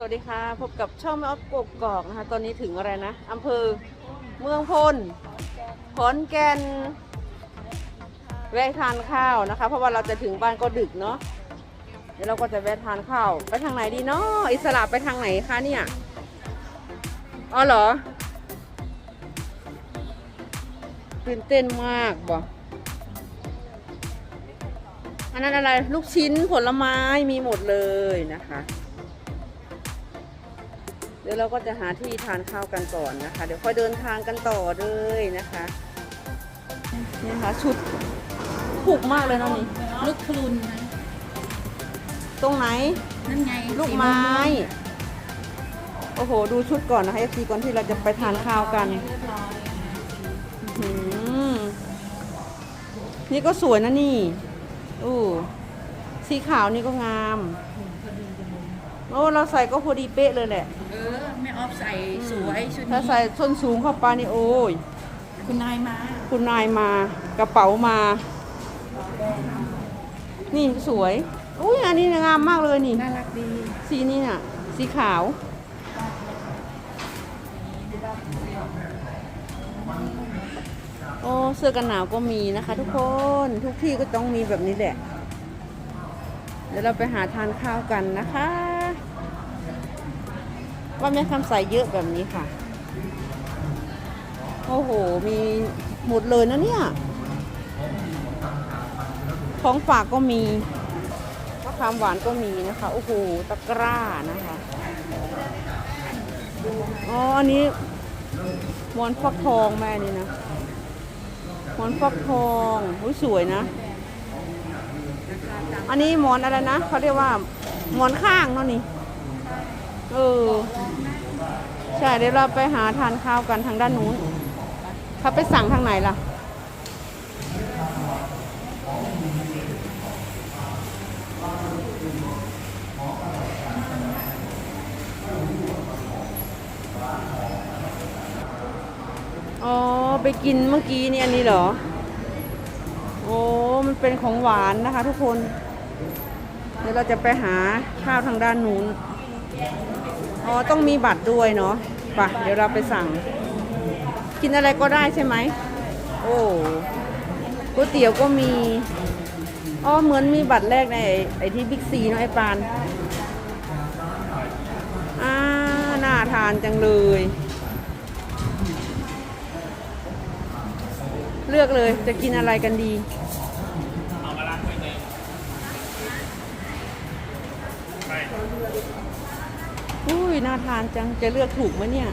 สวัสดีค่ะ พบกับช่องแม่ออฟกกอกนะคะ ตอนนี้ถึงอะไรนะอำเภอเมืองพลขอนแก่นแวะทานข้าวนะคะ เพราะว่าเราจะถึงบ้านก็ดึกเนาะเดี๋ยวเราก็จะแวะทานข้าว ไปทางไหนดีเนาะอิสระไปทางไหนคะเนี่ยอ๋อเหรอ ตื่นเต้นมากบ่อันนั้นอะไรลูกชิ้นผลไม้มีหมดเลยนะคะ ดี๋ยวเราก็จะหาที่ทานข้าวกันก่อนนะคะ เดี๋ยวค่อยเดินทางกันต่อเลยนะคะนี่นะคะชุดถูกมากเลยเนาะนี่ลูกพลุนนะตรงไหน นั่นไงลูกไม้ โอ้โห ดูชุดก่อนนะคะ FC ก่อนที่เราจะไปทานข้าวกันเรียบร้อยอื้อหือนี่ก็สวยนะนี่ อู้สีขาวนี่ก็งาม โอ้ เราใส่ก็พอดีเป๊ะเลยแหละ เออแม่ออฟใส่สวยชุดถ้านี้ใส่ส้นสูงเข้าไปนี่โอ้ย คุณนายมาคุณนายมากระเป๋ามา นี่สวย อุ้ยอันนี้งามมากเลยนี่ น่ารักดีสีนี้น่ะ สีขาว โอ้เสื้อกันหนาวก็มีนะคะ ทุกคนทุกที่ก็ต้องมีแบบนี้แหละ เดี๋ยวเราไปหาทานข้าวกันนะคะ ว่าแม่คำใสเยอะแบบนี้ค่ะ โอ้โห มีหมดเลยนะเนี่ย ของฝากก็มีมะขามหวานก็มีนะคะ โอ้โห ตะกร้านะคะ อ๋อ อันนี้มอนฟักทองแม่นี่นะมอนฟักทองอุ้ยสวยนะ อันนี้มอนอะไรนะ เขาเรียกว่ามอนข้างเนาะนี่ เออ ใช่เดี๋ยวเราไปหาทานข้าวกันทางด้านนู้นเขาไปสั่งทางไหนล่ะ อ๋อ ไปกินเมื่อกี้นี่อันนี้เหรอ โอ้ มันเป็นของหวานนะคะทุกคน เดี๋ยวเราจะไปหาข้าวทางด้านนู้น อ๋อ ต้องมีบัตรด้วยเนาะไปเดี๋ยวเราไปสั่ง กินอะไรก็ได้ใช่ไหม โอ้ก๋วยเตี๋ยวก็มี อ๋อ เหมือนมีบัตรแรกในไอ้ที่บิ๊กซีเนาะไอ้ปาน อ่า น่าทานจังเลย เลือกเลยจะกินอะไรกันดีอุ้ย น่าทานจัง จะเลือกถูกไหมเนี่ย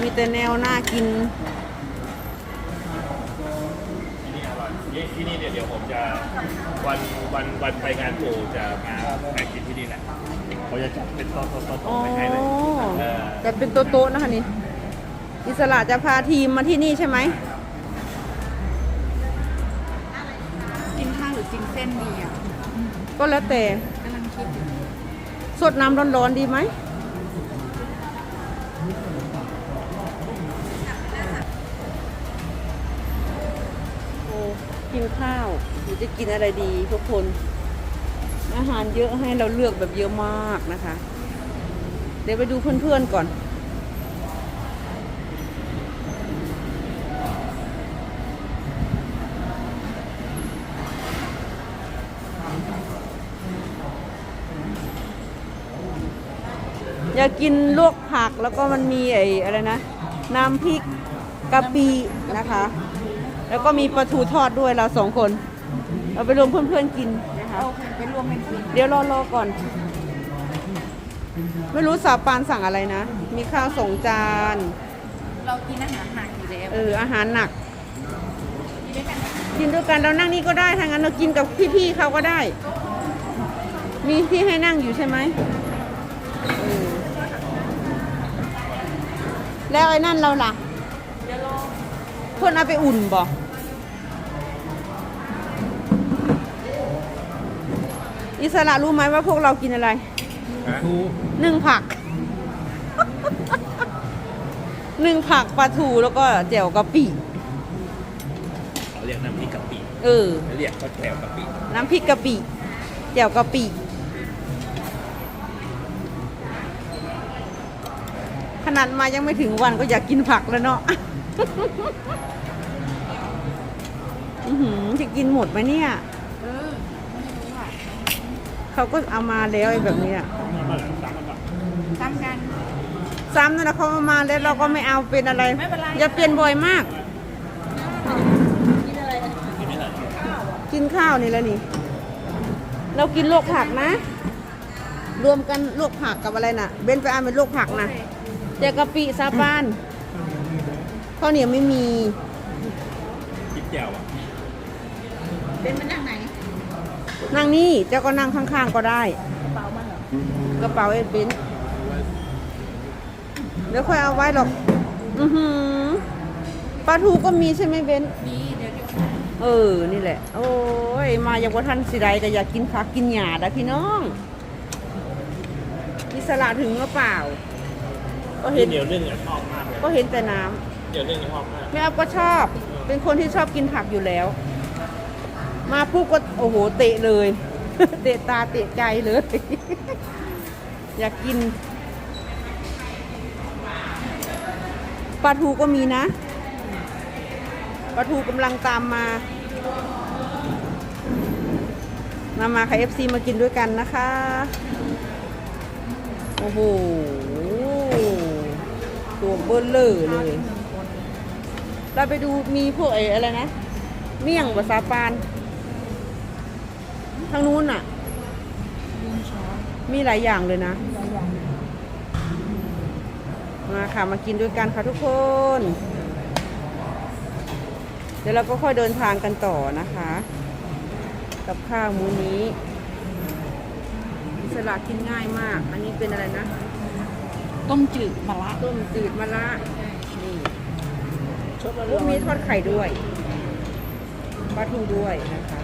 มีแต่แนวน่ากิน ที่นี่อร่อยที่ที่นี่เดี๋ยวเดี๋ยวผมจะวันวันวันไปงานปู่จะมาแข่งกินที่นี่แหละเขาจะจัดเป็นโต๊ะโต๊ะโต๊ะอ๋อโต๊ะไปให้เลยเออจะเป็นโต๊ะๆนะคะนี่ อิสระจะพาทีมมาที่นี่ใช่ไหม กินข้าวหรือกินเส้นดีอะ ก็แล้วแต่กำลังคิดอยู่สดน้ำร้อนๆดีไหม โอ้กินข้าวหรือจะกินอะไรดีทุกคน อาหารเยอะให้เราเลือกแบบเยอะมากนะคะ เดี๋ยวไปดูเพื่อนๆก่อน อยากกินลวกผักแล้วก็มันมีไอ้อะไรนะ น้ำพริกกะปินะคะ แล้วก็มีปลาทูทอดด้วยเราสองคน เราไปรวมเพื่อนๆกินนะคะโอเคไปรวมกันกินเดี๋ยวรอรอก่อน ไม่รู้สาปานสั่งอะไรนะ มีข้าวสองจาน เรากินอาหารหนักอยู่แล้วเอออาหารหนัก กินด้วยกันกินด้วยกันเรานั่งนี่ก็ได้ถ้างั้นเรากินกับพี่ๆเขาก็ได้ มีที่ให้นั่งอยู่ใช่ไหมเออ แล้วไอ้นั่นเราล่ะเดี๋ยวรอเพื่อนเอาไปอุ่นบ่อิสระรู้ไหมว่าพวกเรากินอะไรหนึ่งผักหนึ่งผักปลาทูแล้วก็แจ่วกะปิเขาเรียกน้ำพริกกะปิเออเรียกเขาแถวกะปิน้ำพริกกะปิแจ่วกะปิ ขนาดมายังไม่ถึงวันก็อยากกินผักแล้วเนาะอื้อหือจะกินหมดไหมเนี่ยเออไม่รู้อะเขาก็เอามาแล้วไอ้แบบเนี้ยมาหลังตามกันก่อนทำกันซ้ำนั่นนะเขาเอามาแล้วเราก็ไม่เอาเป็นอะไรไม่เป็นไรอย่าเปลี่ยนบ่อยมากกินไม่หลังกินข้าวนี่แล้วนี่ เรากินลวกผักนะ รวมกันลวกผักกับอะไรน่ะ เบนไปเอาเป็นลวกผักนะ แต่กะปิซาบานข้าวเหนียวไม่มีกินแจ่วอะเป็นมันนั่งไหนนั่งนี่เจ้าก็นั่งข้างๆก็ได้เปล่ามันเหรอกระเป๋าเอ็ดเบนเดี๋ยวค่อยเอาไว้หรอก อือหือปลาทูก็มีใช่ไหมเบนนี่เดี๋ยวเดี๋ยวเออ นี่แหละ โอ้ย มาอย่างว่าท่านสิใดก็อยากกินผักกินหญ้าได้พี่น้องอิสระถึงหรือเปล่า ก็เห็นเหนียวนึ่งอะชอบมากเลยก็เห็นแต่น้ำเหนียวนึ่งชอบมาก แม่อัพก็ชอบ เป็นคนที่ชอบกินผักอยู่แล้ว มาปุ๊บก็โอ้โหเตะเลย เตะตาเตะใจเลย อยากกินปลาทูก็มีนะปลาทูกำลังตามมา มามาค่ะเอฟซีมากินด้วยกันนะคะ โอ้โห ตัวเบิ้ลเลอร์เลย เราไปดูมีพวกไอ้อะไรนะ เมี่ยงภาษาปาน ทางนู้นน่ะ มีหลายอย่างเลยนะ มาค่ะ มากินด้วยกันค่ะทุกคน เดี๋ยวเราก็ค่อยเดินทางกันต่อนะคะ กับข้าวมื้อนี้สระกินง่ายมาก อันนี้เป็นอะไรนะ ต้มจืดมะระต้มจืดมะระนี่พวกมีทอดไข่ด้วยปลาทูด้วยนะคะ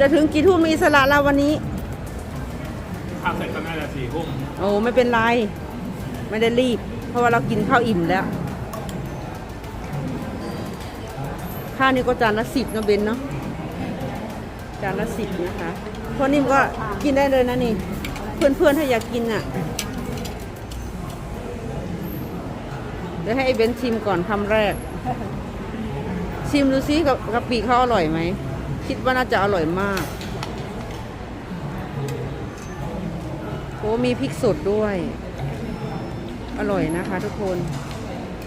จะถึงกี่ทุ่มมีอิสระเราวันนี้ข้าวเสร็จก็น่าจะสี่ทุ่มโอ้ไม่เป็นไร ไม่ได้รีบ เพราะว่าเรากินข้าวอิ่มแล้ว ข้าวนี่ก็จานละสิบนะเบนเนาะ จานละสิบนะคะเพราะนิ่มก็กินได้เลยนะนี่ เพื่อนๆถ้าอยากกินอะ เดี๋ยวให้ไอ้เบนชิมก่อนคำแรก ชิมดูซิกับกะปิเขาอร่อยไหม คิดว่าน่าจะอร่อยมาก โอ้มีพริกสดด้วย อร่อยนะคะทุกคน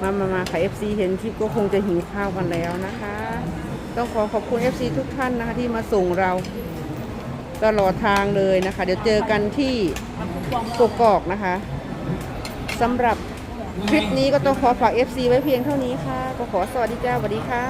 มามามาค่ะ FC เห็นคลิปก็คงจะหิวข้าวกันแล้วนะคะ ต้องขอขอบคุณ FC ทุกท่านนะคะที่มาส่งเราตลอดทางเลยนะคะ เดี๋ยวเจอกันที่กกอกนะคะสำหรับคลิปนี้ก็ต้องขอฝาก FC ไว้เพียงเท่านี้ค่ะ ก็ขอสวัสดีจ้าสวัสดีค่ะ